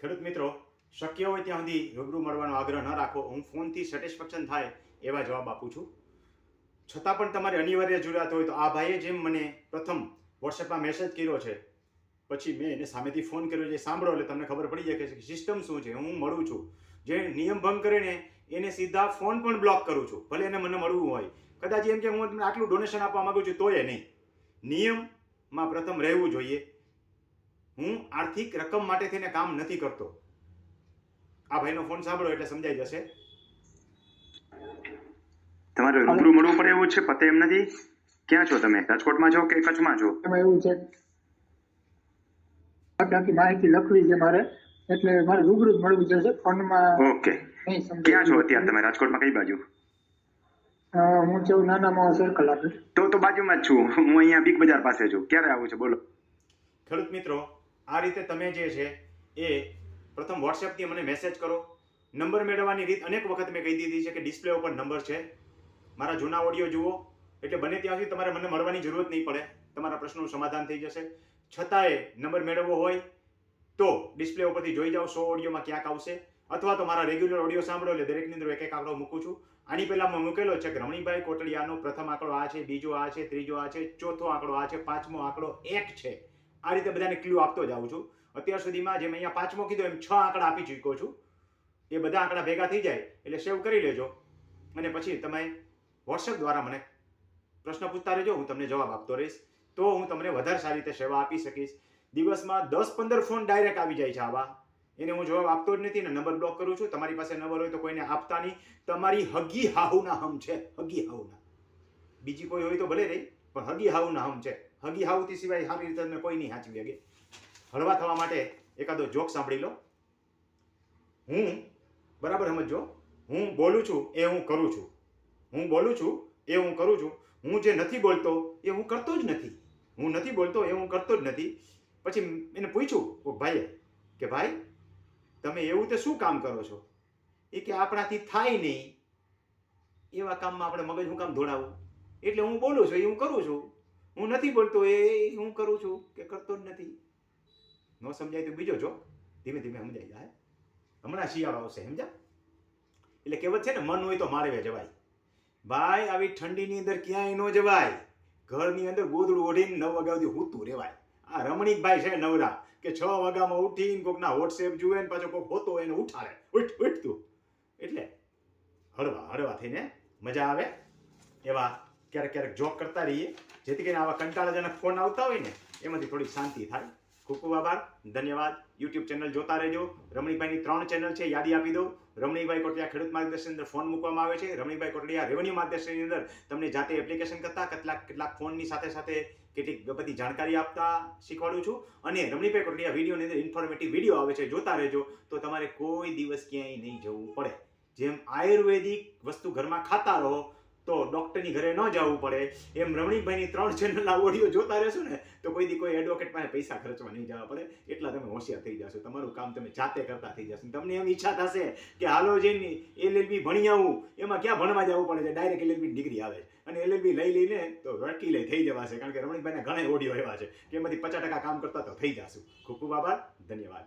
ખેડૂત મિત્રો, શક્ય હોય ત્યાં સુધી રૂબરૂ મળવાનો આગ્રહ ન રાખો. હું ફોનથી સેટિસ્ફેક્શન થાય એવા જવાબ આપું છું. છતાં પણ તમારે અનિવાર્ય જરૂરિયાત હોય તો આ ભાઈએ જેમ મને પ્રથમ વોટ્સએપમાં મેસેજ કર્યો છે, પછી મેં એને સામેથી ફોન કર્યો છે. સાંભળો, એટલે તમને ખબર પડી જાય કે સિસ્ટમ શું છે. હું મળું છું. જે નિયમ ભંગ કરે ને એને સીધા ફોન પણ બ્લોક કરું છું. ભલે એને મને મળવું હોય. કદાચ એમ કે હું તમને આટલું ડોનેશન આપવા માંગુ છું, તોય નહીં. નિયમમાં પ્રથમ રહેવું જોઈએ. હું આર્થિક રકમ માટે થઈને કામ નથી કરતો. આ ભાઈનો ફોન સાંભળો એટલે સમજાઈ જશે. તમારે રૂબરૂ મળવું પડે એવું છે? પતે એમ નથી? ક્યાં છો તમે? રાજકોટમાં છો કે કચ્છમાં છો? એમાં એવું છે આખી આખી માહિતી લખવી છે મારે. એટલે મારે રૂબરૂ મળવું જોઈએ ફોનમાં. ઓકે. ક્યાં છો અત્યારે તમે? રાજકોટમાં કઈ બાજુ? હું છું નાનામાં સર્કલ આપે તો તો બાજુમાં જ છું. હું અહીંયા બિગ બજાર પાસે છું. ક્યારે આવું છે? બોલો. ખેડૂત મિત્રો આ રીતે તમે જે છે એ પ્રથમ વોટ્સએપથી મને મેસેજ કરો. નંબર મેળવવાની રીત અનેક વખત મેં કહી દીધી છે કે ડિસ્પ્લે ઉપર નંબર છે. મારા જૂના ઓડિયો જુઓ. એટલે બને ત્યાં સુધી તમારે મને મળવાની જરૂરત નહીં પડે. તમારા પ્રશ્નનું સમાધાન થઈ જશે. છતાંય નંબર મેળવવો હોય તો ડિસ્પ્લે ઉપરથી જોઈ જાઓ સો ઓડિયોમાં ક્યાંક આવશે. અથવા તો મારા રેગ્યુલર ઓડિયો સાંભળો એટલે દરેકની અંદર એક એક આંકડો મૂકું છું. આની પહેલાં મેં મૂકેલો છે કે રમણીભાઈ કોટડિયાનો પ્રથમ આંકડો આ છે, બીજો આ છે, ત્રીજો આ છે, ચોથો આંકડો આ છે, પાંચમો આંકડો એક છે. આ રીતે બધાને ક્લ્યુ આપતો જાઉં છું. અત્યાર સુધીમાં જેમ અહીંયા પાંચમો કીધો, એમ છ આંકડા આપી ચૂક્યો છું. એ બધા આંકડા ભેગા થઈ જાય, એટલે સેવ કરી લેજો. અને પછી તમે વોટ્સએપ દ્વારા મને પ્રશ્ન પૂછતા રહેજો, હું તમને જવાબ આપતો રહીશ. તો હું તમને વધારે સારી રીતે સેવા આપી શકીશ. દિવસમાં દસ પંદર ફોન ડાયરેક્ટ આવી જાય છે આવા. એને હું જવાબ આપતો જ નથી ને નંબર બ્લોક કરું છું. તમારી પાસે નંબર હોય તો કોઈને આપતા નહીં. તમારી હગી હાહુના હમ છે, હગી હાહુના. બીજી કોઈ હોય તો ભલે રહી પણ હગી હાહુના હમ છે. હગી હાઉથી સિવાય સારી રીતે તમે કોઈ નહીં સાચવી શકે. હળવા થવા માટે એકાદો જોક સાંભળી લો. હું, બરાબર સમજો હું બોલું છું એ હું કરું છું. હું બોલું છું એ હું કરું છું. હું જે નથી બોલતો એ હું કરતો જ નથી. હું નથી બોલતો એ હું કરતો જ નથી. પછી એને પૂછ્યું ભાઈએ, કે ભાઈ, તમે એવું તે શું કામ કરો છો? એ કે, આપણાથી થાય નહીં. એવા કામમાં આપણે મગજ હું કામ દોડાવું એટલે હું બોલું છું, એ હું કરું છું. હું નથી બોલતો, એ હું કરું છું કે કરતો જ નથી. ન સમજાય તો બીજો જો. ધીમે ધીમે સમજાઈ જાય. હમણાં શિયાળો આવશે, સમજા? એટલે કહેવત છે ને, મન હોય તો મારવે જવાય ભાઈ, આવી ઠંડીની અંદર ક્યાંય ન જવાય. ઘરની અંદર ગોદડું ઓઢીને નવ વાગ્યા સુધી હૂતું રહેવાય. આ રમણીકભાઈ છે નવરા, કે છ વાગ્યામાં ઉઠીને કોકના વોટ્સએપ જુએ ને પાછો કોક હોતો એને ઉઠાડે. ઉઠ ઉઠ એટલે હળવા હળવા થઈને મજા આવે એવા ક્યારેક ક્યારેક જોબ કરતા રહીએ. જેથી કરીને આવા કંટાળાજનક ફોન આવતા હોય ને, એમાંથી થોડી શાંતિ થાય. ખૂબ ખૂબ આભાર. ધન્યવાદ. યુટ્યુબ ચેનલ જોતા રહેજો. રમણીભાઈની ત્રણ ચેનલ છે, યાદી આપી દઉં. રમણીભાઈ કોટડિયા ખેડૂત માર્ગદર્શન અંદર ફોન મૂકવામાં આવે છે. રમણીભાઈ કોટડિયા રેવન્યુ માર્ગદર્શનની અંદર તમને જાતે એપ્લિકેશન કરતા, કેટલાક કેટલાક ફોનની સાથે સાથે કેટલીક બધી જાણકારી આપતા શીખવાડું છું. અને રમણીભાઈ કોટડિયા વિડીયોની અંદર ઇન્ફોર્મેટિવ વીડિયો આવે છે, જોતા રહેજો. તો તમારે કોઈ દિવસ ક્યાંય નહીં જવું પડે. જેમ આયુર્વેદિક વસ્તુ ઘરમાં ખાતા રહો તો ડૉક્ટરની ઘરે ન જવું પડે. એમ રમણીકભાઈની ત્રણ ચેનલના ઓડિયો જોતા રહેશો ને, તો કોઈ દી કોઈ એડવોકેટ પાસે પૈસા ખર્ચવા નહીં જવા પડે. એટલા તમે હોશિયાર થઈ જશો. તમારું કામ તમે જાતે કરતા થઈ જશો. તમને એમ ઈચ્છા થશે કે, હાલો જઈને એલએલબી ભણી આવું. એમાં ક્યાં ભણવા જવું પડે છે? ડાયરેક્ટ એલએલબી ડિગ્રી આવે અને એલએલબી લઈ લઈને તો વકીલે થઈ જવાશે કારણ કે રમણીકભાઈના ઘણા ઓડિયો એવા છે કે એમાંથી પચાસ ટકા કામ કરતા તો થઈ જશું. ખૂબ ખૂબ આભાર. ધન્યવાદ.